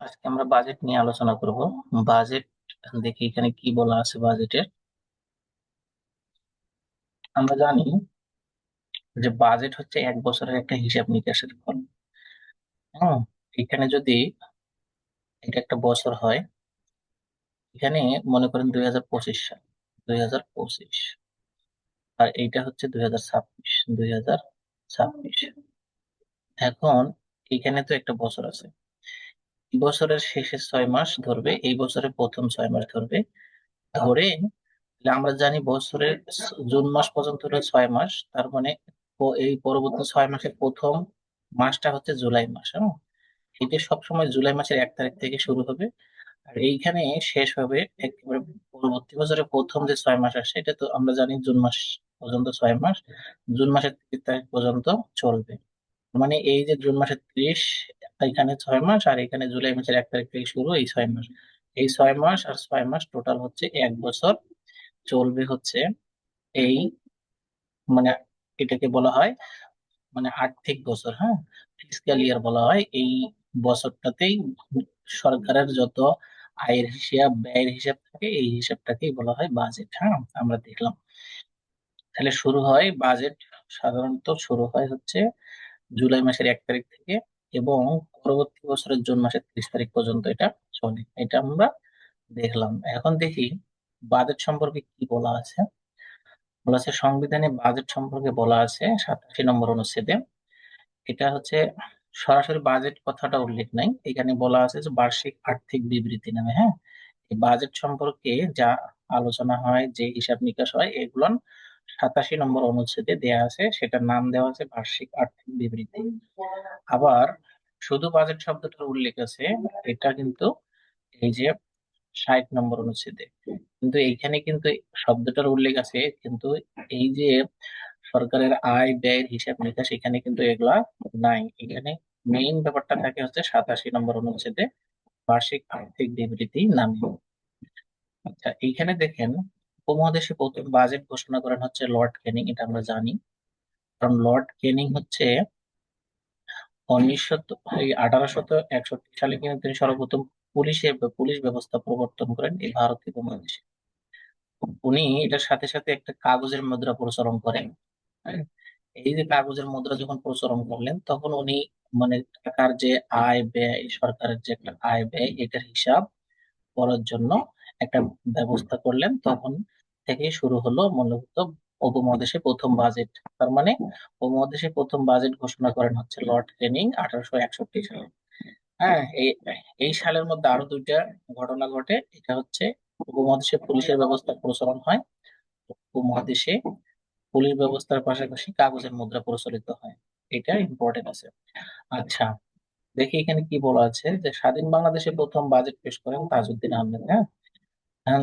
আজকে আমরা বাজেট নিয়ে আলোচনা করব। বাজেট দেখি এখানে কি বলা আছে বাজেটের আমরা জানি যে বাজেট হচ্ছে এক বছরের একটা হিসাব নিকাশের ফল। হ্যাঁ এখানে যদি এটা একটা বছর হয়, এখানে মনে করেন দুই হাজার পঁচিশ সাল, দুই হাজার পঁচিশ। আর এইটা হচ্ছে দুই হাজার ছাব্বিশ, দুই হাজার ছাব্বিশ। এখন এখানে তো একটা বছর আছে। বছরের শেষে ছয় মাস ধরবে, এই বছরের প্রথম ছয় মাস ধরবে। ধরে আমরা জানি বছরের জুন মাস পর্যন্ত হলো ছয় মাস, তার মানে এই পরবর্তী ছয় মাসের প্রথম মাসটা হচ্ছে জুলাই মাস হ্যাঁ? এটা সবসময় জুলাই মাসের এক তারিখ থেকে শুরু হবে। আর এইখানে শেষ হবে একেবারে পরবর্তী বছরের প্রথম যে ছয় মাস আসে, এটা তো আমরা জানি জুন মাস পর্যন্ত ছয় মাস, জুন মাসের তিরিশ তারিখ পর্যন্ত চলবে। মানে এই যে জুন মাসের ত্রিশ এখানে ছয় মাস আর এখানে জুলাই মাসের এক তারিখ থেকে শুরু এই ছয় মাস। এই ছয় মাস আর ছয় মাস টোটাল হচ্ছে এক বছর। চলবে হচ্ছে এই মানে এটাকে বলা হয় মানে আর্থিক বছর হ্যাঁ? ফিসক্যাল ইয়ার বলা হয় এই বছরটাতেই সরকারের যত আয়ের হিসাব, ব্যয়ের হিসাব থাকে এই হিসাবটাকেই বলা হয় বাজেট হ্যাঁ? আমরা দেখলাম। তাহলে শুরু হয় বাজেট সাধারণত শুরু হয় হচ্ছে জুলাই মাসের এক তারিখ থেকে এবং পরবর্তী বছরের জুন মাসের ত্রিশ তারিখ পর্যন্ত এটা চলে। এটা আমরা দেখলাম। এখন দেখি বাজেট সম্পর্কে কি বলা আছে। বলা আছে, সংবিধানে বাজেট সম্পর্কে বলা আছে সাতাশি নম্বর অনুচ্ছেদে। এটা হচ্ছে, সরাসরি বাজেট কথাটা উল্লেখ নাই। এখানে বলা আছে যে বার্ষিক আর্থিক বিবৃতি নামে হ্যাঁ? বাজেট সম্পর্কে যা আলোচনা হয়, যে হিসাব নিকাশ হয়, এগুলো সাতাশি নম্বর অনুচ্ছেদে দেয়া আছে, সেটার নাম দেওয়া আছে বার্ষিক আর্থিক বিবৃতি। আবার শুধু বাজেট শব্দটার উল্লেখ আছে, এটা কিন্তু এই যে ষাট নম্বর অনুচ্ছেদে। কিন্তু এইখানে কিন্তু শব্দটার উল্লেখ আছে, কিন্তু এই যে সরকারের আয় ব্যয়ের হিসাব নিকাশ, এখানে কিন্তু এগুলা নাই। এখানে মেইন ব্যাপারটা থাকে হচ্ছে সাতাশি নম্বর অনুচ্ছেদে বার্ষিক আর্থিক বিবৃতি নামে। আচ্ছা এইখানে দেখেন উপমহাদেশে প্রথম বাজেট ঘোষণা করেন হচ্ছে লর্ড ক্যানিং এটা আমরা জানি। কারণ লর্ড ক্যানিং হচ্ছে উনিশশো আঠারোশত একষট্টি সালে কিন্তু তিনি সর্বপ্রথম পুলিশের পুলিশ ব্যবস্থা প্রবর্তন করেন এই ভারতীয় উপমহাদেশে উনি এটার সাথে সাথে একটা কাগজের মুদ্রা প্রচলন করেন। হ্যাঁ? এই যে কাগজের মুদ্রা যখন প্রচলন করলেন, তখন উনি মানে টাকার যে আয় ব্যয়, সরকারের যে একটা আয় ব্যয়, এটার হিসাব করার জন্য একটা ব্যবস্থা করলেন। তখন থেকে শুরু হলো মূলত উপমহাদেশে প্রথম বাজেট তার মানে উপমহাদেশে প্রথম বাজেট ঘোষণা করেন হচ্ছে লর্ড ক্যানিং আঠারোশো একষট্টি সালে। হ্যাঁ এই এই সালের মধ্যে আরও দুইটা ঘটনা ঘটে। এটা হচ্ছে উপমহাদেশে পুলিশের ব্যবস্থা প্রচলন হয়। উপমহাদেশে পুলিশ ব্যবস্থার পাশাপাশি কাগজের মুদ্রা প্রচলিত হয়। এটা ইম্পর্টেন্ট আছে। আচ্ছা দেখি এখানে কি বলা আছে যে স্বাধীন বাংলাদেশে প্রথম বাজেট পেশ করেন তাজউদ্দিন আহমেদ হ্যাঁ? এখন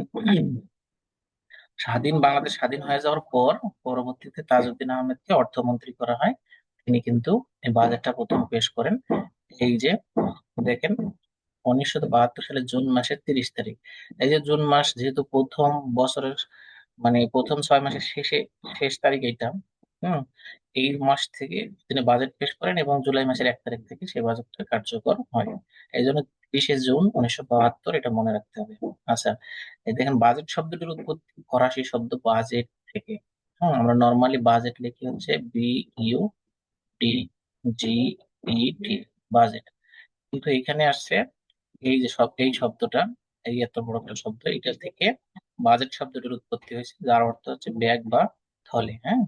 স্বাধীন বাংলাদেশ স্বাধীন হয়ে যাওয়ার পর পরবর্তীতে তাজউদ্দিন আহমেদকে অর্থমন্ত্রী করা হয়। তিনি কিন্তু এই বাজেটটা প্রথম পেশ করেন। এই যে দেখেন, উনিশশো বাহাত্তর সালের জুন মাসের তিরিশ তারিখ। এই যে জুন মাস যেহেতু প্রথম বছরের মানে প্রথম ছয় মাসের শেষে, শেষ তারিখ এটা হুম, এই মাস থেকে তিনি বাজেট পেশ করেন এবং জুলাই মাসের এক তারিখ থেকে সেই বাজেটটা কার্যকর হয়। এই জন্য তিরিশে জুন উনিশশো বাহাত্তর এটা মনে রাখতে হবে। আচ্ছা দেখেন বাজেট শব্দটির উৎপত্তি ফরাসি শব্দ বাজেট থেকে। হ্যাঁ আমরা নর্মালি বাজেট লিখি হচ্ছে B U T G E T budget কিন্তু এখানে আসছে এই যে সব, এই শব্দটা, এই এত বড় একটা শব্দ, এটা থেকে বাজেট শব্দটির উৎপত্তি হয়েছে, যার অর্থ হচ্ছে ব্যাগ বা থলে হ্যাঁ?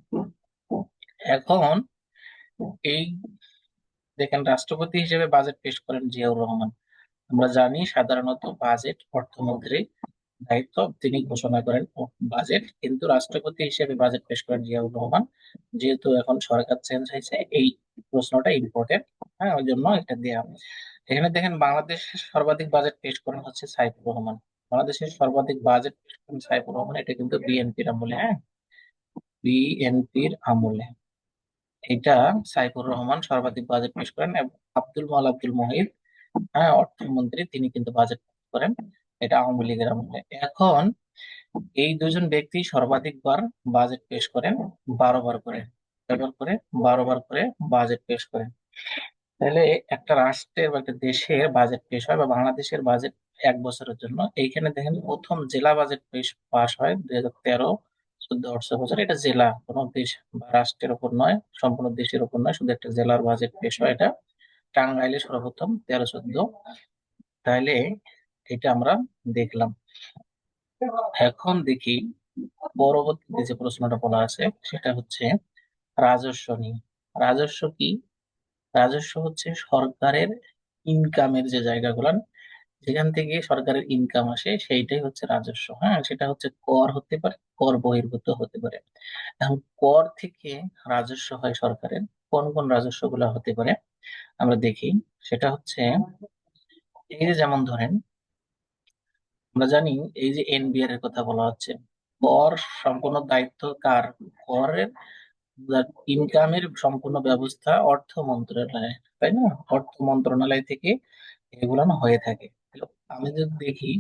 এখন এই দেখেন, রাষ্ট্রপতি হিসেবে বাজেট পেশ করেন জিয়াউর রহমান। আমরা জানি সাধারণত বাজেট অর্থমন্ত্রী দায়িত্ব তিনি ঘোষণা করেন বাজেট কিন্তু রাষ্ট্রপতি হিসেবে বাজেট পেশ করেন জিয়াউর রহমান। যেহেতু এখন সরকার চেঞ্জ হয়েছে, এই প্রশ্নটা ইম্পর্টেন্ট হ্যাঁ ওই জন্য এটা দেওয়া এখানে দেখেন বাংলাদেশের সর্বাধিক বাজেট পেশ করেন হচ্ছে সাইফুর রহমান। বাংলাদেশের সর্বাধিক বাজেট পেশ করেন সাইফুর রহমান, এটা কিন্তু বিএনপির আমলে হ্যাঁ? বিএনপির আমলে। এটা সাইফুর রহমান সর্বাধিক বাজেট পেশ করেন এবং আব্দুল মাল আব্দুল মহিদ হ্যাঁ অর্থমন্ত্রী, তিনি কিন্তু বাজেট করেন। এটা আওয়ামী লীগের আমলে। এখন এই দুজন ব্যক্তি সর্বাধিক বার বাজেট পেশ করেন বারো বার করে এবার করে বারো বার করে বাজেট পেশ করেন। তাহলে একটা রাষ্ট্রের বা একটা দেশের বাজেট পেশ হয় বা বাংলাদেশের বাজেট এক বছরের জন্য। এইখানে দেখেন প্রথম জেলা বাজেট পেশ পাশ হয় দুই হাজার তেরো চোদ্দ অর্থ বছর এটা জেলা, কোনো দেশ বা রাষ্ট্রের উপর নয়, সম্পূর্ণ দেশের উপর নয়, শুধু একটা জেলার বাজেট পেশ হয় এটা। টাঙ্গাইলে সর্বপ্রথম তেরো চোদ্দ। তাহলে এটা আমরা দেখলাম। এখন দেখি পরবর্তীতে যে প্রশ্নটা বলা আছে, সেটা হচ্ছে রাজস্ব নিয়ে। রাজস্ব কি? রাজস্ব হচ্ছে সরকারের ইনকামের যে জায়গাগুলো যেখান থেকে সরকারের ইনকাম আসে সেইটাই হচ্ছে রাজস্ব। হ্যাঁ সেটা হচ্ছে কর হতে পারে, কর বহির্ভূত হতে পারে। এখন কর থেকে রাজস্ব হয় সরকারের, কোন কোন রাজস্বগুলা হতে পারে আমরা দেখি। সেটা হচ্ছে এই যে যেমন ধরেন, আমরা জানি এই যে এনবিআর এর কথা বলা হচ্ছে, কর সম্পূর্ণ দায়িত্ব কার? করের ইনকামের সম্পূর্ণ ব্যবস্থা অর্থ মন্ত্রণালয় তাই না? অর্থ মন্ত্রণালয় থেকে এগুলো হয়ে থাকে। আমি যদি দেখি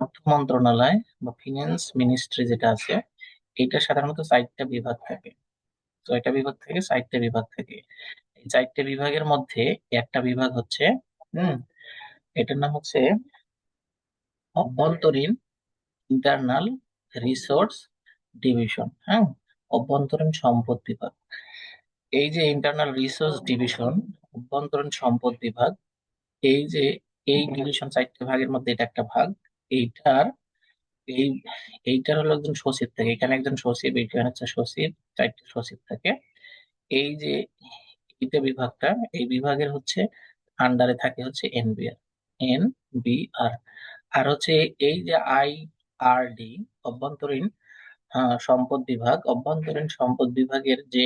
অর্থ মন্ত্রণালয় বা ফিনান্স মিনিস্ট্রি যেটা আছে, এটা সাধারণত চারটা বিভাগ থাকে। ছয়টা বিভাগ থেকে চারটা বিভাগ থাকে। এই চারটে বিভাগের মধ্যে একটা বিভাগ হচ্ছে, হম, এটার নাম হচ্ছে অভ্যন্তরীণ ইন্টারনাল রিসোর্স ডিভিশন হ্যাঁ অভ্যন্তরীণ সম্পদ বিভাগ। এই যে ইন্টারনাল রিসোর্স ডিভিশন অভ্যন্তরীণ সম্পদ বিভাগ, এই যে এই ডিভিশন চারটে ভাগের মধ্যে এটা একটা ভাগ। এইটার এই এইটার হলো একজন সচিব থাকে। এখানে একজন সচিব এখানে হচ্ছে সচিব চারটে সচিব থাকে। এই যে এইটা বিভাগটা এই বিভাগের হচ্ছে আন্ডারে থাকে হচ্ছে এনবিআর এন বি আর আর হচ্ছে এই যে আই আর ডি অভ্যন্তরীণ আহ, সম্পদ বিভাগ অভ্যন্তরীণ সম্পদ বিভাগের যে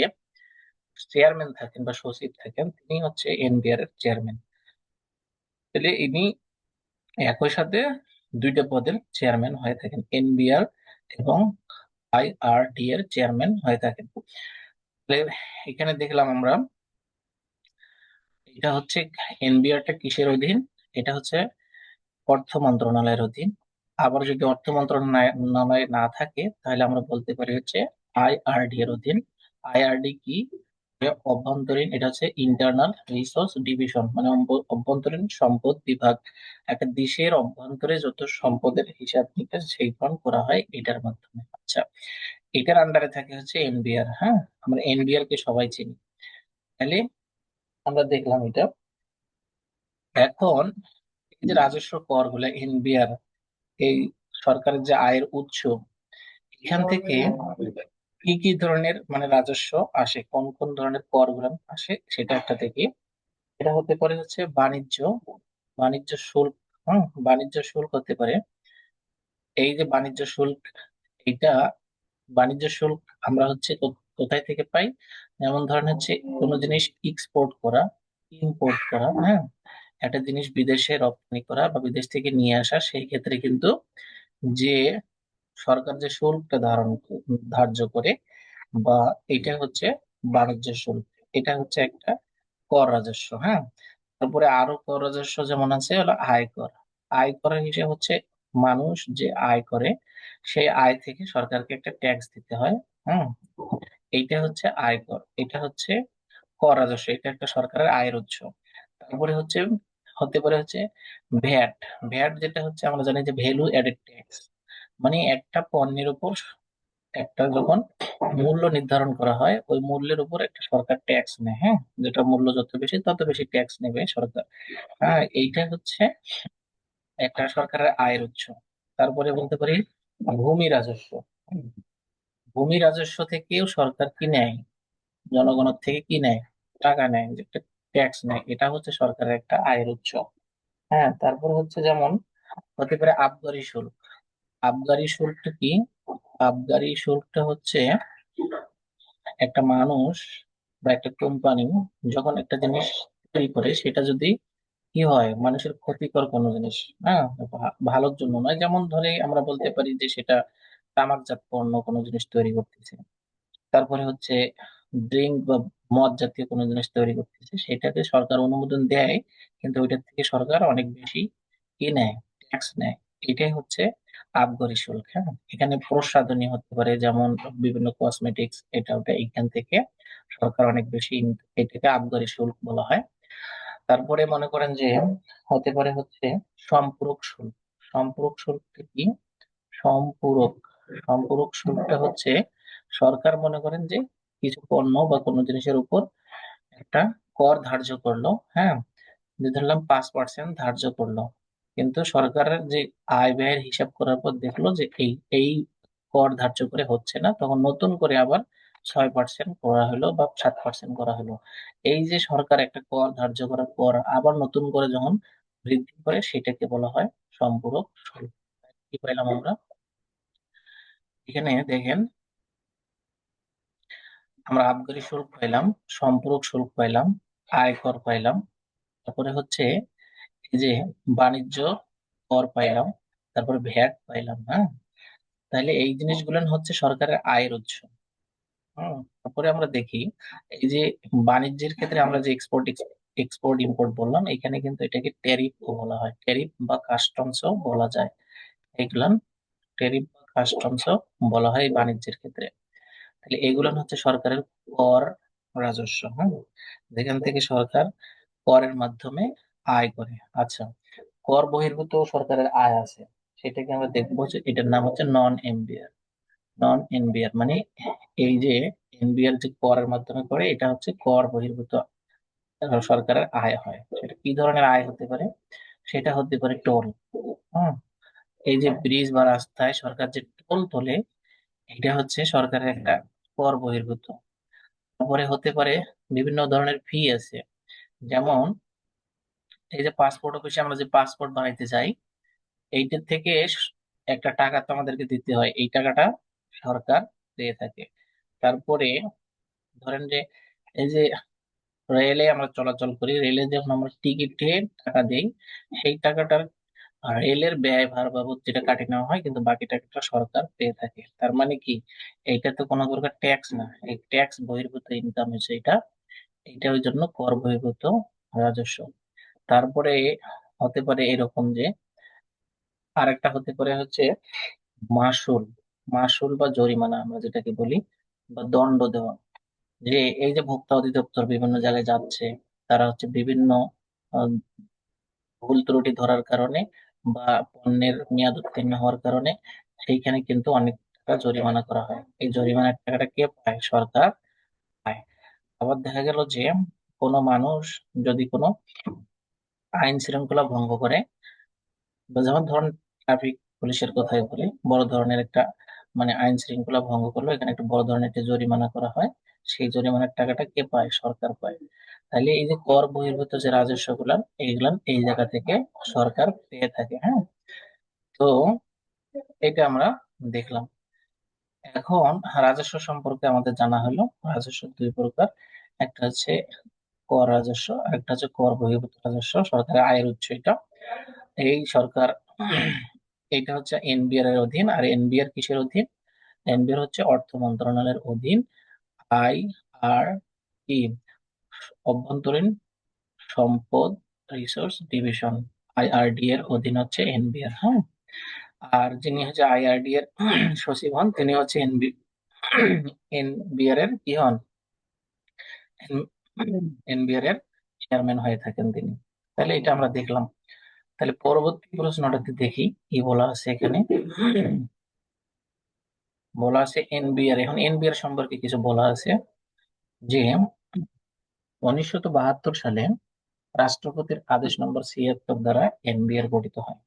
চেয়ারম্যান থাকেন বা সচিব থাকেন তিনি হচ্ছে এনবিআর এর চেয়ারম্যান তাহলে ইনি একই সাথে দুইটা পদের চেয়ারম্যান হয়ে থাকেন, এনবিআর এবং আইআরডি এর চেয়ারম্যান হয়ে থাকেন। তাহলে এখানে দেখলাম আমরা এটা হচ্ছে এনবিআর টা কিসের অধীন? এটা হচ্ছে অর্থ মন্ত্রণালয়ের অধীন। আবার যদি অর্থ মন্ত্রণালয় না থাকে, তাহলে আমরা বলতে পারি হচ্ছে আইআরডি এর অধীন। আইআরডি কি? অভ্যন্তরীণ এটা হচ্ছে ইন্টারনাল রিসোর্স ডিভিশন মানে অভ্যন্তরীণ সম্পদ বিভাগ। একটা দেশের অভ্যন্তরে যত সম্পদের হিসাব নিকাশ সেইখন করা হয় এটার মাধ্যমে। আচ্ছা এটার আন্ডারে থাকে হচ্ছে এনবিআর হ্যাঁ? আমরা এনবিআর কে সবাই চিনি। তাহলে আমরা দেখলাম এটা। এখন এই যে রাজস্ব করগুলা এনবিআর এই সরকারের যে আয়ের উৎস এখান থেকে কি কি ধরনের মানে রাজস্ব আসে? কোন কোন ধরনের কর আসে? সেটা একটা থেকে। এটা হতে পারে হচ্ছে বাণিজ্য। বাণিজ্য শুল্ক, হম, বাণিজ্য শুল্ক হতে পারে। এই যে বাণিজ্য শুল্ক, এটা বাণিজ্য শুল্ক আমরা হচ্ছে কোথায় থেকে পাই? যেমন ধরেন হচ্ছে কোনো জিনিস এক্সপোর্ট করা ইম্পোর্ট করা হ্যাঁ? একটা জিনিস বিদেশে রপ্তানি করা বা বিদেশ থেকে নিয়ে আসা, সেই ক্ষেত্রে কিন্তু যে সরকার যে শুল্কটা ধারণ ধার্য করে বা এটা হচ্ছে বাণিজ্য শুল্ক, এটা হচ্ছে একটা কর রাজস্ব হ্যাঁ? তারপরে আরও কর রাজস্ব যেমন আছে হলো আয়কর আয়করের হিসেব হচ্ছে মানুষ যে আয় করে সেই আয় থেকে সরকারকে একটা ট্যাক্স দিতে হয়, হুম? এইটা হচ্ছে আয়কর এটা হচ্ছে কর রাজস্ব, এটা একটা সরকারের আয়ের উৎস। তারপরে হচ্ছে, হতে পারে হচ্ছে ভ্যাট ভ্যাট যেটা হচ্ছে আমরা জানি যে ভ্যালু অ্যাডেড ট্যাক্স মানে একটা পণ্যের উপর একটা যখন মূল্য নির্ধারণ করা হয়, ওই মূল্যের উপর একটা সরকার ট্যাক্স নেয় হ্যাঁ? যেটা মূল্য যত বেশি, তত বেশি ট্যাক্স নেবে সরকার। হ্যাঁ এইটা হচ্ছে একটা সরকারের আয়ের উৎস। তারপরে বলতে পারি ভূমি রাজস্ব। ভূমি রাজস্ব থেকেও সরকার কি নেয়? জনগণের থেকে কি নেয়? টাকা নেয় একটা ট্যাক্স নেয়। এটা হচ্ছে সরকারের একটা আয়ের উৎস। হ্যাঁ তারপর হচ্ছে যেমন হতে পারে আবগারি শুল্ক। আবগারি শুল্কটা কি? আবগারি শুল্কটা হচ্ছে একটা মানুষ বা একটা কোম্পানি যখন একটা জিনিস তৈরি করে, সেটা যদি কি হয়? মানুষের ক্ষতিকর কোনো জিনিস হ্যাঁ? ভালোর জন্য নয়। যেমন ধরে আমরা বলতে পারি যে সেটা তামাকজাত পণ্য কোনো জিনিস তৈরি করতেছে। তারপরে হচ্ছে ড্রিঙ্ক বা মদ জাতীয় কোনো জিনিস তৈরি করতেছে। সেটাকে সরকার অনুমোদন দেয়, কিন্তু ওইটার থেকে সরকার অনেক বেশি কি নেয় ট্যাক্স নেয়। এটাই হচ্ছে আবগারি শুল্ক হ্যাঁ? এখানে প্রসাধনী হতে পারে, যেমন বিভিন্ন কসমেটিক্স এটা ওটা এখান থেকে সরকার অনেক বেশি এটাকে আবগারি শুল্ক বলা হয়। তারপরে মনে করেন যে হতে পারে হচ্ছে সম্পূরক শুল্ক। সম্পূরক শুল্কটা কি? সম্পূরক। সম্পূরক শুল্কটা হচ্ছে সরকার মনে করেন যে কিছু পণ্য বা কোনো জিনিসের উপর একটা কর ধার্য করল হ্যাঁ? ধরলাম পাঁচ পার্সেন্ট ধার্য করল। কিন্তু সরকারের যে আয় ব্যয়ের হিসাব করার পর দেখল যে এই এই কর ধার্য করে হচ্ছে না, তখন নতুন করে আবার ছয় পার্সেন্ট করা হলো বা সাত পার্সেন্ট করা হলো। এই যে সরকার একটা কর ধার্য করার পর আবার নতুন করে যখন বৃদ্ধি করে সেটাকে বলা হয় সম্পূরক শুল্ক। কি পাইলাম আমরা? এখানে দেখেন, আমরা আবগারি শুল্ক পাইলাম সম্পূরক শুল্ক পাইলাম আয়কর পাইলাম তারপরে হচ্ছে যে বাণিজ্য কর পাইলাম, তারপরে ভ্যাট পাইলাম হ্যাঁ? তাহলে এই জিনিসগুলো হচ্ছে সরকারের আয়ের উৎস। তারপরে আমরা দেখি, এই যে বাণিজ্যের ক্ষেত্রে আমরা যে এক্সপোর্ট এক্সপোর্ট ইম্পোর্ট বললাম, এখানে কিন্তু এটাকে ট্যারিফ বলা হয়। ট্যারিফ বা কাস্টমসও বলা যায়। এগুলান ট্যারিফ বা কাস্টমসও বলা হয় বাণিজ্যের ক্ষেত্রে। তাহলে এগুলো হচ্ছে সরকারের কর রাজস্ব হ্যাঁ যেখান থেকে সরকার করের মাধ্যমে আয় করে। আচ্ছা কর বহির্ভূত সরকারের আয় আছে। সেটাকে আমরা দেখব যে এটার নাম হচ্ছে নন এমবিআর নন এনবিআর মানে এই যে এনবিআর যে করের মাধ্যমে করে, এটা হচ্ছে কর বহির্ভূত সরকারের আয় হয়। সেটা কি ধরনের আয় হতে পারে? সেটা হতে পারে টোল। হম, এই যে ব্রিজ বা রাস্তায় সরকার যে টোল তোলে, এটা হচ্ছে সরকারের একটা কর বহির্ভূত। তারপরে হতে পারে বিভিন্ন ধরনের ফি আছে। যেমন এই যে পাসপোর্ট অফিসে আমরা যে পাসপোর্ট বানাইতে যাই এইটার থেকে একটা টাকা তো আমাদেরকে দিতে হয়। এই টাকাটা সরকার দিয়ে থাকে। তারপরে ধরেন যে এই যে রেলে আমরা চলাচল করি রেলে যখন আমরা টিকিটে টাকা দেই, সেই টাকাটার রেলের ব্যয় ভার বাবদ যেটা কাটিয়ে নেওয়া হয়, কিন্তু বাকি টাকাটা সরকার পেয়ে থাকে। তার মানে কি? এইটা তো কোনো প্রকার ট্যাক্স না। এই ট্যাক্স বহির্ভূত ইনকাম হচ্ছে এটা এটা ওই জন্য কর বহির্ভূত রাজস্ব। তারপরে হতে পারে এরকম যে, আরেকটা হতে পারে হচ্ছে মাসুল মাসুল বা জরিমানা আমরা যেটাকে বলি, বা দণ্ড দেওয়া। যে এই যে ভোক্তা অধিদপ্তর বিভিন্ন জায়গায় যাচ্ছে, তারা হচ্ছে বিভিন্ন ভুল ত্রুটি ধরার কারণে বা পণ্যের মেয়াদ উত্তীর্ণ হওয়ার কারণে সেইখানে কিন্তু অনেক টাকা জরিমানা করা হয়। এই জরিমানার টাকাটা কে পায়? সরকার পায়। আবার দেখা গেল যে কোনো মানুষ যদি কোনো আইন শৃঙ্খলা ভঙ্গ করে। যেমন ধরুন ট্রাফিক পুলিশের কথাই বলি, বড় ধরনের একটা মানে আইন শৃঙ্খলা ভঙ্গ করল, এখানে একটা বড় ধরনের একটা জরিমানা করা হয়। সেই জরিমানার টাকাটা কে পায়? সরকার পায়। তাহলে এই যে কর বহির্ভূত যে রাজস্ব গুলান এইগুলান এই জায়গা থেকে সরকার পেয়ে থাকে হ্যাঁ? তো এটা আমরা দেখলাম। এখন রাজস্ব সম্পর্কে আমাদের জানা হলো। রাজস্ব দুই প্রকার। একটা হচ্ছে কর রাজস্ব আর একটা হচ্ছে কর বহির্ভূত রাজস্ব, সরকারের আয়ের উৎস এটা। এই সরকার এটা হচ্ছে এনবিআর এর অধীন। আর এনবিআর কিসের অধীন? এনবিআর হচ্ছে অর্থ মন্ত্রণালয়ের অধীন। আই আর ই অভ্যন্তরীণ সম্পদ রিসোর্স ডিভিশন, আইআরডি এর অধীন হচ্ছে এনবিআর হ্যাঁ? আর যিনি হচ্ছে আইআরডি এর সচিব হন, তিনি হচ্ছে এনবি, এনবিআর এর কি হন? এনবিআর এর চেয়ারম্যান হয়ে থাকেন তিনি। তাহলে এটা আমরা দেখলাম। তাহলে পরবর্তী প্রশ্নটাতে দেখি, কি বলা আছে এখানে? বলা আছে এনবিআর এখন এনবিআর সম্পর্কে কিছু বলা আছে যে, উনিশশো বাহাত্তর সালে রাষ্ট্রপতির আদেশ নম্বর ছিয়াত্তর দ্বারা এনবিআর গঠিত হয়।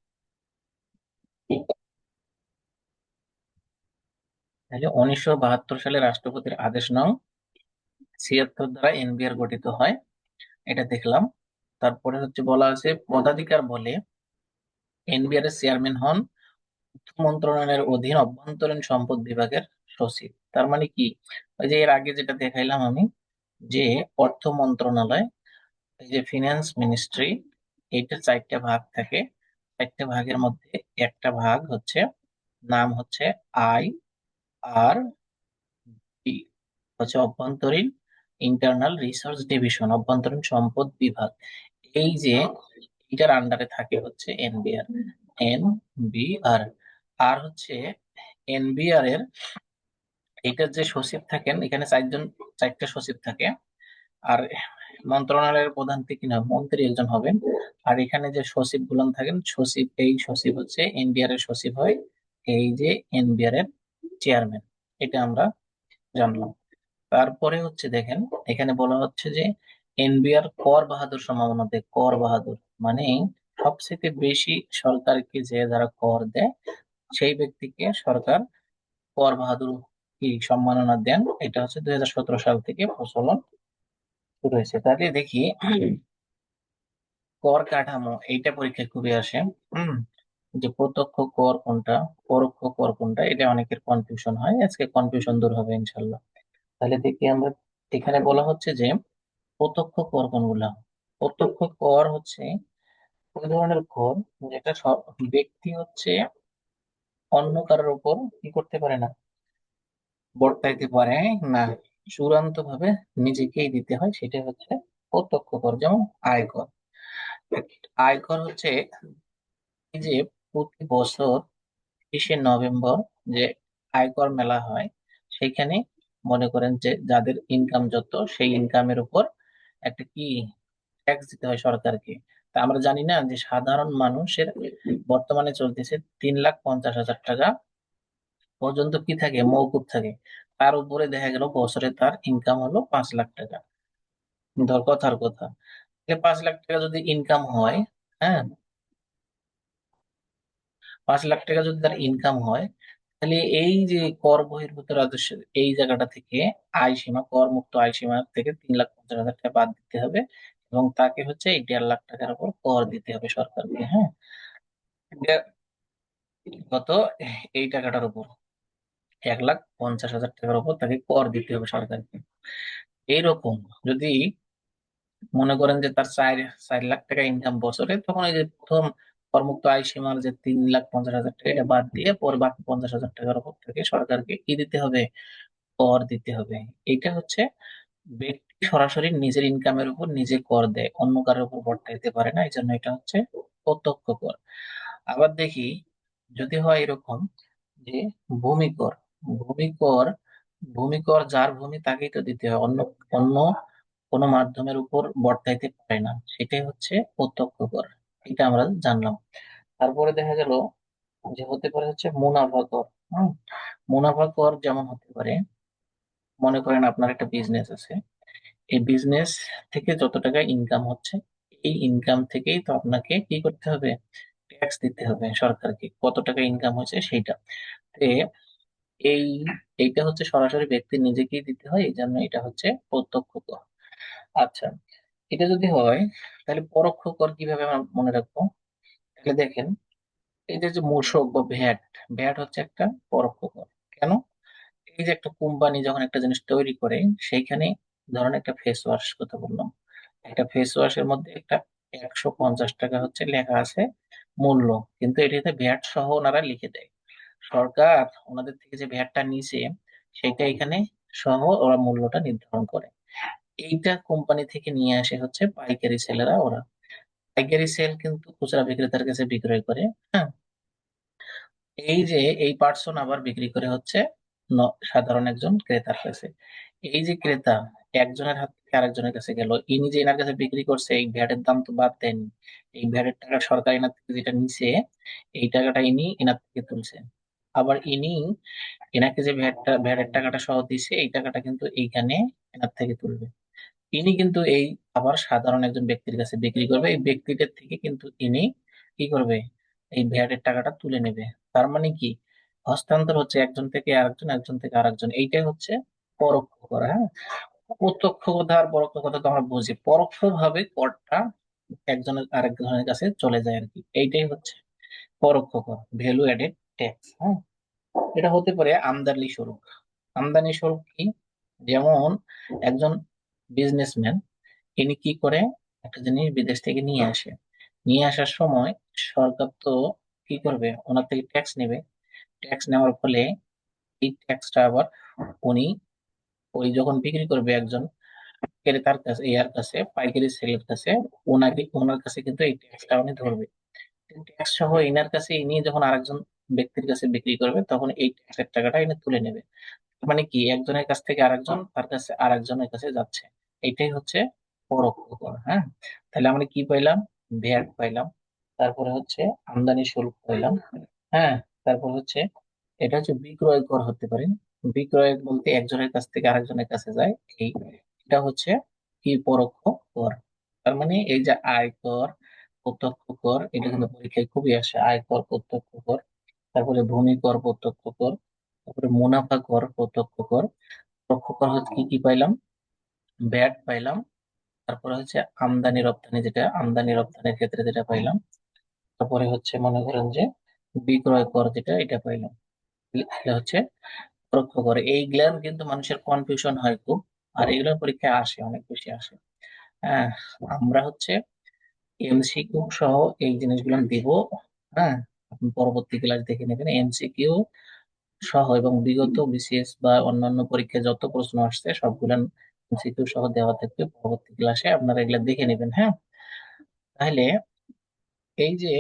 তাহলে উনিশশো বাহাত্তর সালে রাষ্ট্রপতির আদেশ নং ছিয়াত্তর দ্বারা এনবিআর গঠিত হয়। এটা দেখলাম। তারপরে হচ্ছে বলা আছে, পদাধিকার বলে এনবিআর এর চেয়ারম্যান হন অর্থ মন্ত্রণালয়ের অধীন অভ্যন্তরীণ সম্পদ বিভাগের সচিব। তার মানে কি? ওই যে এর আগে যেটা দেখাইলাম আমি, যে অর্থ মন্ত্রণালয়, এই যে ফিনান্স মিনিস্ট্রি এইটার চারটা ভাগ থাকে। চারটা ভাগের মধ্যে একটা ভাগ হচ্ছে, নাম হচ্ছে আই আর হচ্ছে অভ্যন্তরীণ ইন্টারনাল রিসার্চ ডিভিশন অভ্যন্তরীণ সম্পদ বিভাগ। এই যে এটার আন্ডারে থাকে হচ্ছে এনবিআর এন বি আর আর হচ্ছে এনবিআর এর এটার যে সচিব থাকেন এখানে চারজন চারটা সচিব থাকে। আর মন্ত্রণালয়ের প্রধান থেকে না মন্ত্রী একজন হবেন। আর এখানে যে সচিব গুলান থাকেন সচিব এই সচিব হচ্ছে এনবিআর এর সচিব হয়। এই যে এনবিআর এর চেয়ারম্যান এটা আমরা জানলাম। তারপরে হচ্ছে দেখেন, এখানে বলা হচ্ছে যে এনবিআর কর বাহাদুর সম্মাননাতে কর বাহাদুর মানে সবচেয়ে বেশি সরকারকে যে যারা কর দেয়, সেই ব্যক্তিকে সরকার কর বাহাদুর কি সম্মাননা দেন, এটা হচ্ছে দুই হাজার সতেরো সাল থেকে প্রচলন শুরু হয়েছে। তাহলে দেখি কর কাঠামো, এইটা পরীক্ষায় খুবই আসে। যে প্রত্যক্ষ কর কোনটা, পরোক্ষ কর কোনটা, এটা অনেকের কনফিউশন হয়, আজকে কনফিউশন দূর হবে ইনশাল্লাহ। তাহলে দেখি আমরা, এখানে বলা হচ্ছে যে প্রত্যক্ষ কর কোনগুলা? প্রত্যক্ষ কর হচ্ছে ওই ধরনের কর যেটা ব্যক্তি হচ্ছে অন্য কারোর উপর কি করতে পারে না? বর্তাইতে পারে না চূড়ান্ত ভাবে নিজেকেই দিতে হয় সেটা হচ্ছে প্রত্যক্ষ কর, যেমন আয়কর আয়কর হচ্ছে যে প্রতি বছর তিরিশে নভেম্বর যে আয়কর মেলা হয়, সেখানে মনে করেন যে যাদের ইনকাম যত, সেই ইনকামের উপর একটা কি ট্যাক্স দিতে হয় সরকারকে। তা আমরা জানি না যে সাধারণ মানুষের বর্তমানে চলতেছে তিন লাখ পঞ্চাশ হাজার টাকা পর্যন্ত কি থাকে? মৌকুব থাকে। তার উপরে দেখা গেল বছরে তার ইনকাম হলো পাঁচ লাখ টাকা। ধর কথার কথা। পাঁচ লাখ টাকা যদি ইনকাম হয় হ্যাঁ? পাঁচ লাখ টাকা যদি তার ইনকাম হয় তাহলে এই যে কর বহির্ভূত রাজস্ব, এই জায়গাটা থেকে আয় সীমা কর মুক্ত আয় সীমা থেকে তিন লাখ পঞ্চাশ হাজার টাকা বাদ দিতে হবে এবং তাকে হচ্ছে এই দেড় লাখ টাকার উপর কর দিতে হবে সরকারকে হ্যাঁ? কত? এই টাকাটার উপর। এক লাখ পঞ্চাশ হাজার টাকার উপর তাকে কর দিতে হবে সরকারকে। এইরকম যদি মনে করেন যে তার চার চার লাখ টাকা ইনকাম বছরে, তখন এই যে প্রথম করমুক্ত আয় সীমার যে তিন লাখ পঞ্চাশ হাজার টাকা এটা বাদ দিয়ে পরে বাকি পঞ্চাশ হাজার টাকার উপর থেকে সরকারকে কি দিতে হবে? কর দিতে হবে। এটা হচ্ছে ব্যক্তি সরাসরি নিজের ইনকামের উপর নিজে কর দেয়, অন্য কারোর উপর বর্তাইতে পারে না এই জন্য এটা হচ্ছে প্রত্যক্ষ কর। আবার দেখি, যদি হয় এরকম যে ভূমি কর ভূমি কর ভূমি কর যার ভূমি তাকেই তো দিতে হয়, অন্য অন্য কোনো মাধ্যমের উপর বর্তাইতে পারে না, সেটাই হচ্ছে প্রত্যক্ষ কর। এটা আমরা জানলাম। তারপরে দেখা গেল যে হতে পারে হচ্ছে মুনাফা কর। হম, মুনাফা কর যেমন হতে পারে, মনে করেন আপনার একটা বিজনেস আছে। এই বিজনেস থেকে যত টাকা ইনকাম হচ্ছে, এই ইনকাম থেকেই তো আপনাকে কি করতে হবে? ট্যাক্স দিতে হবে সরকারকে। কত টাকা ইনকাম হয়েছে সেইটা। এই, এইটা হচ্ছে সরাসরি ব্যক্তি নিজেকেই দিতে হয়, এই জন্য এটা হচ্ছে প্রত্যক্ষ কর। আচ্ছা এটা যদি হয়, তাহলে পরোক্ষ কর কীভাবে আমরা মনে রাখব? তাহলে দেখেন, এই যে মূসক বা ভ্যাট ভ্যাট হচ্ছে একটা পরোক্ষ কর। কেন? এই যে একটা কোম্পানি যখন একটা জিনিস তৈরি করে, সেইখানে ধরেন একটা ফেস ওয়াশ কথা বললাম। একটা ফেস ওয়াশের মধ্যে একটা একশো পঞ্চাশ টাকা হচ্ছে লেখা আছে মূল্য। কিন্তু এটাতে ভ্যাট সহ ওনারা লিখে দেয়। সরকার ওনাদের থেকে যে ভ্যাটটা নিছে সেটা এখানে সহ ওরা মূল্যটা নির্ধারণ করে। এইটা কোম্পানি থেকে নিয়ে আসে হচ্ছে পাইকারি সেলেরা ওরা। পাইকারি সেল কিন্তু খুচরা বিক্রেতার কাছে বিক্রয় করে হ্যাঁ? এই যে এই পার্সন আবার বিক্রি করে হচ্ছে সাধারণ একজন ক্রেতার কাছে। এই যে ক্রেতা একজনের হাত থেকে আরেকজনের কাছে গেল ইনি যে এনার কাছে বিক্রি করছে, এই ভ্যাটের দাম তো বাদ দেয়নি এই ভ্যাটের টাকা সরকার এনার থেকে যেটা নিছে, এই টাকাটা ইনি এনার থেকে তুলছে। আবার ইনি এনাকে যে ভ্যাটটা, ভ্যাটের টাকাটা সহ দিছে, এই টাকাটা কিন্তু এইখানে এনার থেকে তুলবে। ইনি কিন্তু এই আবার সাধারণ একজন ব্যক্তির কাছে বিক্রি করবে। এই ব্যক্তিটার থেকে কিন্তু ইনি কি করবে? এই ভ্যাটের টাকাটা তুলে নেবে। তার মানে কি? হস্তান্তর হচ্ছে একজন থেকে আরেকজন, একজন থেকে আরেকজন। এইটাই হচ্ছে পরোক্ষ কর হ্যাঁ? প্রত্যক্ষ কথা আর পরোক্ষ কথা তো আমরা বুঝি। পরোক্ষ ভাবে করটা একজনের আরেকজনের কাছে চলে যায় আর কি এইটাই হচ্ছে পরোক্ষ কর ভ্যালু অ্যাডেড ট্যাক্স হ্যাঁ? এটা হতে পারে আমদানি শুল্ক আমদানি শুল্ক কি? যেমন একজন বিজনেসম্যান ইনি কি করে একটা জিনিস বিদেশ থেকে নিয়ে আসে? নিয়ে আসার সময় সরকার তো কি করবে? ওনার থেকে ট্যাক্স নেবে। ট্যাক্স নেওয়ার ফলে এই ট্যাক্সটা আবার উনি ওই যখন বিক্রি করবে একজন ক্রেতার কাছে ইয়ার কাছে পাইকারি সেলের কাছে ওনাকে ওনার কাছে কিন্তু এই ট্যাক্সটা উনি ধরবে। ট্যাক্স সহ ইনার কাছে ইনি যখন আরেকজন ব্যক্তির কাছে বিক্রি করবে তখন এই ট্যাক্সের টাকাটা ইনি তুলে নেবে। মানে কি, একজনের কাছ থেকে আরেকজন তার কাছে, আরেকজনের কাছে যাচ্ছে। এইটাই হচ্ছে পরোক্ষ কর হ্যাঁ? তাহলে আমরা কি পাইলাম? ভ্যাট পাইলাম। তারপরে হচ্ছে আমদানি শুল্ক পাইলাম হ্যাঁ? তারপর হচ্ছে এটা হচ্ছে বিক্রয় কর হতে পারে। বিক্রয় বলতে একজনের কাছ থেকে আরেকজনের কাছে যায়। এই, এটা হচ্ছে কি পরোক্ষ কর। তার মানে এই যে আয়কর প্রত্যক্ষ কর, এটা কিন্তু পরীক্ষায় খুবই আসে। আয়কর প্রত্যক্ষ কর। তারপরে ভূমি কর, প্রত্যক্ষ কর। তারপরে মুনাফা কর, প্রত্যক্ষ কর। পরোক্ষ কর হচ্ছে কি কি পাইলাম? ব্যাট পাইলাম। তারপরে হচ্ছে আমদানি রপ্তানি যেটা, আমদানি রপ্তানির ক্ষেত্রে যেটা পাইলাম। তারপরে হচ্ছে মনে করেন যে বিক্রয় কর যেটা, এটা পাইলাম। এটা হচ্ছে পরোক্ষ কর। এইগুলার কিন্তু মানুষের কনফিউশন হয় খুব, আর এগুলোর পরীক্ষায় আসে, অনেক বেশি আসে। হ্যাঁ আমরা হচ্ছে এমসিকিউ সহ এই জিনিসগুলো দিব। হ্যাঁ আপনি পরবর্তী ক্লাস দেখে নেবেন। এমসিকিউ সহ এবং বিগত বিসিএস বা অন্যান্য পরীক্ষায় যত প্রশ্ন আসছে, সবগুলো এমসিকিউ সহ দেওয়া থাকবে। পরবর্তী ক্লাসে আপনারা এগুলা দেখে নেবেন হ্যাঁ? তাহলে এই যে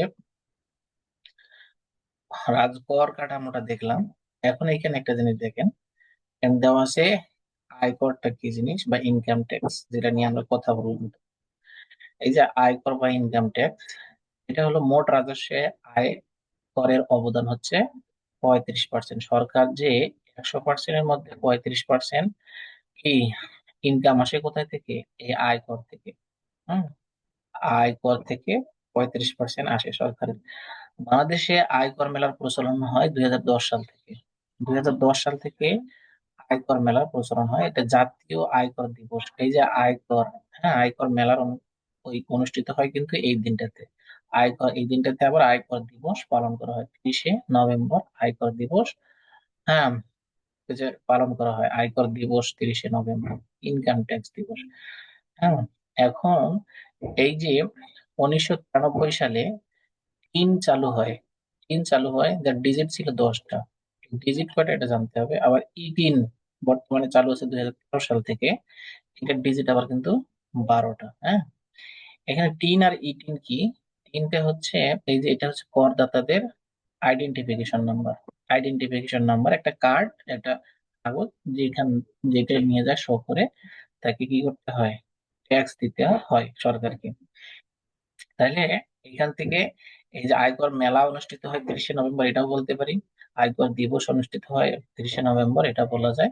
রাজকর কাঠামোটা দেখলাম। এখন এখানে একটা জিনিস দেখেন। দেওয়া আছে আয়করটা কি জিনিস বা ইনকাম ট্যাক্স যেটা নিয়ে আমরা কথা বলব। এই যে আয়কর বা ইনকাম ট্যাক্স এটা হলো মোট রাজস্বে আয় করের অবদান হচ্ছে পঁয়ত্রিশ পার্সেন্ট সরকার যে একশো পার্সেন্টের মধ্যে পঁয়ত্রিশ পার্সেন্ট কি ইনকাম আসে কোথায় থেকে? এই আয়কর থেকে। হম? আয়কর থেকে পঁয়ত্রিশ পার্সেন্ট আসে সরকারের। বাংলাদেশে আয়কর মেলার প্রচলন হয় দুই হাজার দশ সাল থেকে। দুই হাজার দশ সাল থেকে আয়কর মেলার প্রচলন হয়। এটা জাতীয় আয়কর দিবস। এই যে আয়কর হ্যাঁ আয়কর মেলার ওই অনুষ্ঠিত হয় কিন্তু এই দিনটাতে। আয়কর এই দিনটাতে আবার আয়কর দিবস পালন করা হয়। তিরিশে নভেম্বর আয়কর দিবস হ্যাঁ পালন করা হয়। আয়কর দিবস তিরিশে নভেম্বর ইনকাম ট্যাক্স দিবস। হ্যাঁ এখন এই যে উনিশশো তিরানব্বই সালে টিন চালু হয়। টিন চালু হয়, যার ডিজিট ছিল দশটা। ডিজিট কয়টা এটা জানতে হবে। আবার ই টিন বর্তমানে চালু আছে দুই হাজার তেরো সাল থেকে। এটার ডিজিট আবার কিন্তু বারোটা হ্যাঁ। এখানে টিন আর ই টিন কি? টিনটা হচ্ছে, এই যে এটা হচ্ছে করদাতাদের আইডেন্টিফিকেশন নাম্বার আইডেন্টিফিকেশন নাম্বার একটা কার্ড একটা কাগজ যেখান যেটা নিয়ে যায় শো করে, তাকে কি করতে হয়? ট্যাক্স দিতে হয় সরকারকে। তাহলে এখান থেকে এই যে আয়কর মেলা অনুষ্ঠিত হয় তিরিশে নভেম্বর, এটাও বলতে পারি। আয়কর দিবস অনুষ্ঠিত হয় তিরিশে নভেম্বর, এটা বলা যায়।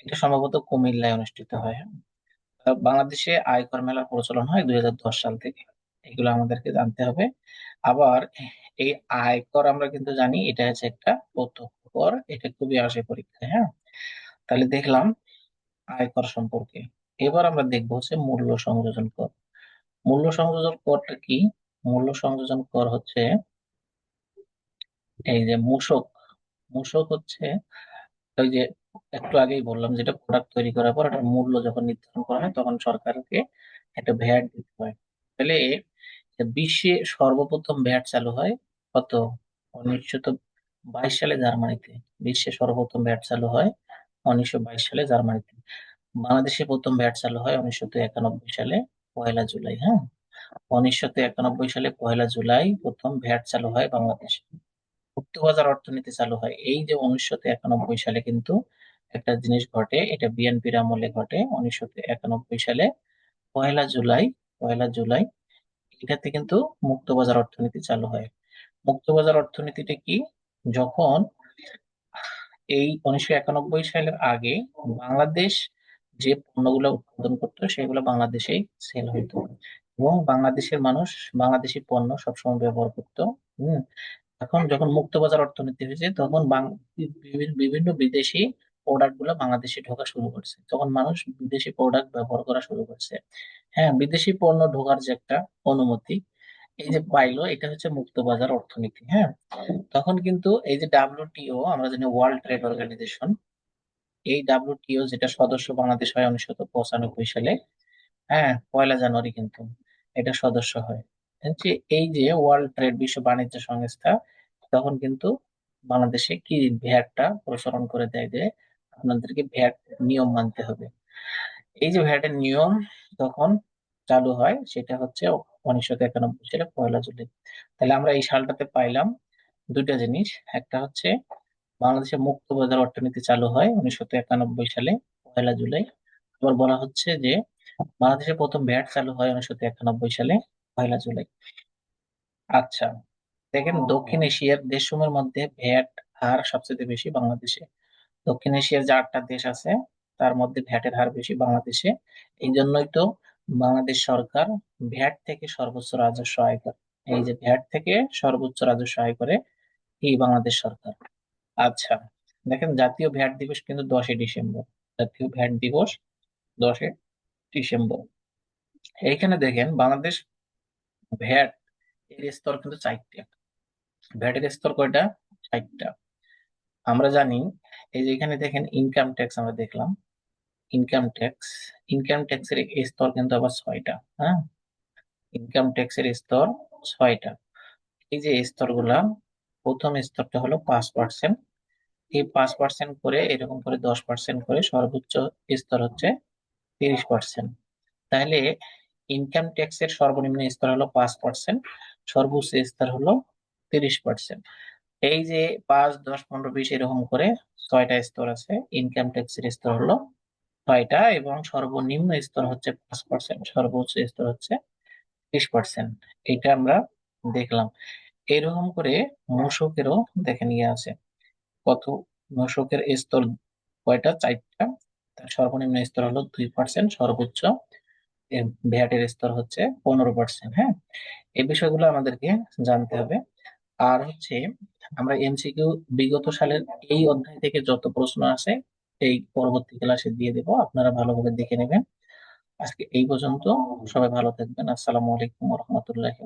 এটা সম্ভবত কুমিল্লায় অনুষ্ঠিত হয়। বাংলাদেশে আয়কর মেলার প্রচলন হয় দুই হাজার দশ সাল থেকে। এগুলো আমাদেরকে জানতে হবে। আবার এই আয়কর আমরা কিন্তু জানি এটা হচ্ছে একটা প্রত্যক্ষ কর, এটা খুবই আসে পরীক্ষায় হ্যাঁ? তাহলে দেখলাম আয়কর সম্পর্কে। এবার আমরা দেখব হচ্ছে মূল্য সংযোজন কর। মূল্য সংযোজন করটা কি? মূল্য সংযোজন কর হচ্ছে এই যে মূসক মূসক হচ্ছে ওই যে একটু আগেই বললাম যেটা প্রোডাক্ট তৈরি করার পর একটা মূল্য যখন নির্ধারণ করা হয় তখন সরকারকে একটা ভ্যাট দিতে হয়। তাহলে বিশ্বে সর্বপ্রথম ভ্যাট চালু হয় কত? উনিশশো বাইশ সালে জার্মানিতে। বিশ্বে সর্বপ্রথম ভ্যাট চালু হয় উনিশশো বাইশ সালে জার্মানিতে। বাংলাদেশে প্রথম ভ্যাট চালু হয় উনিশশো একানব্বই সালে পয়লা জুলাই হ্যাঁ? উনিশশো একানব্বই সালে পয়লা জুলাই প্রথম ভ্যাট চালু হয় বাংলাদেশে। মুক্তবাজার অর্থনীতি চালু হয়। এই যে উনিশশো একানব্বই সালে কিন্তু একটা জিনিস ঘটে, এটা বিএনপির আমলে ঘটে। উনিশশো একানব্বই সালে পয়লা জুলাই পয়লা জুলাই এটাতে কিন্তু মুক্তবাজার অর্থনীতি চালু হয়। মুক্তবাজার অর্থনীতিটা কি? যখন এই উনিশশো একানব্বই সালের আগে বাংলাদেশ যে পণ্যগুলো উৎপাদন করতো, সেগুলো বাংলাদেশেই সেল হইতো এবং বাংলাদেশের মানুষ বাংলাদেশি পণ্য সবসময় ব্যবহার করতো, হম? এখন যখন মুক্তবাজার অর্থনীতি হয়েছে, তখন বিভিন্ন বিদেশি প্রোডাক্টগুলো বাংলাদেশে ঢোকা শুরু করছে। তখন মানুষ বিদেশি প্রোডাক্ট ব্যবহার করা শুরু করছে। হ্যাঁ বিদেশি পণ্য ঢোকার যে একটা অনুমতি, এই যে পাইলো, এটা হচ্ছে মুক্তবাজার অর্থনীতি হ্যাঁ? তখন কিন্তু এই যে ডাব্লিউটিও, আমরা জানি ওয়ার্ল্ড ট্রেড অর্গানাইজেশন এই ডাব্লিউটিও যেটা সদস্য বাংলাদেশ হয় উনিশশো পঁচানব্বই সালে হ্যাঁ পয়লা জানুয়ারি কিন্তু এটা সদস্য হয়। হচ্ছে এই যে ওয়ার্ল্ড ট্রেড বিশ্ব বাণিজ্য সংস্থা, তখন কিন্তু বাংলাদেশে কি ভ্যাটটা প্রসারণ করে দেয় যে আপনাদেরকে ভ্যাট নিয়ম মানতে হবে। এই যে ভ্যাটের নিয়ম তখন চালু হয়, সেটা হচ্ছে উনিশশো একানব্বই সালে পয়লা জুলাই। তাহলে আমরা এই সালটাতে পাইলাম দুইটা জিনিস। একটা হচ্ছে বাংলাদেশে মুক্ত বাজার অর্থনীতি চালু হয় উনিশশো একানব্বই সালে, পয়লা জুলাই। আবার বলা হচ্ছে যে বাংলাদেশে প্রথম ভ্যাট চালু হয় উনিশশো একানব্বই সালে, পয়লা জুলাই। আচ্ছা দেখেন দক্ষিণ এশিয়ার দেশসমূহের মধ্যে ভ্যাট হার সবচেয়ে বেশি বাংলাদেশে। দক্ষিণ এশিয়ার যে আটটা দেশ আছে, তার মধ্যে ভ্যাটের হার বেশি বাংলাদেশে। এই জন্যই তো বাংলাদেশ সরকার ভ্যাট থেকে সর্বোচ্চ রাজস্ব আয় করে। এই যে ভ্যাট থেকে সর্বোচ্চ রাজস্ব আয় করে এই বাংলাদেশ সরকার। আচ্ছা দেখেন জাতীয় ভ্যাট দিবস কিন্তু দশই ডিসেম্বর। জাতীয় ভ্যাট দিবস দশই ডিসেম্বর। এইখানে দেখেন বাংলাদেশ ভ্যাট এর স্তর কিন্তু চারটা। ভ্যাটের স্তর কয়টা? চারটা। আমরা জানি, এই যে এখানে দেখেন ইনকাম ট্যাক্স আমরা দেখলাম। ইনকাম ট্যাক্স ইনকাম ট্যাক্স এর স্তর কিন্তু আবার ছয়টা হ্যাঁ? ইনকাম ট্যাক্স এর স্তর ছয়টা। এই যে স্তরগুলা, প্রথম স্তরটা হলো পাঁচ পার্সেন্ট এই পাঁচ পার্সেন্ট করে, এরকম করে দশ পার্সেন্ট করে সর্বোচ্চ স্তর হচ্ছে তিরিশ পার্সেন্ট তাহলে ইনকাম ট্যাক্স এর সর্বনিম্ন স্তর হলো পাঁচ পার্সেন্ট সর্বোচ্চ স্তর হলো তিরিশ পার্সেন্ট এই যে পাঁচ, দশ, পনেরো, বিশ এরকম করে ছয়টা স্তর আছে ইনকাম ট্যাক্স এর স্তর হলো ছয়টা এবং সর্বনিম্ন স্তর হচ্ছে পাঁচ পার্সেন্ট সর্বোচ্চ স্তর হচ্ছে ত্রিশ পার্সেন্ট এটা আমরা দেখলাম। এরকম করে মূসকেরও দেখে নিয়ে আছে কত মূসকের স্তর কয়টা? চারটা। তার সর্বনিম্ন স্তর হলো দুই পার্সেন্ট সর্বোচ্চ ভ্যাটের স্তর হচ্ছে পনেরো পার্সেন্ট হ্যাঁ? এই বিষয়গুলো আমাদেরকে জানতে হবে। আর হচ্ছে আমরা এমসিকিউ বিগত সালের এই অধ্যায় থেকে যত প্রশ্ন আছে এই পরবর্তী ক্লাসে দিয়ে দেবো। আপনারা ভালোভাবে দেখে নেবেন। আজকে এই পর্যন্ত। সবাই ভালো থাকবেন। আসসালামু আলাইকুম রহমতুল্লাহি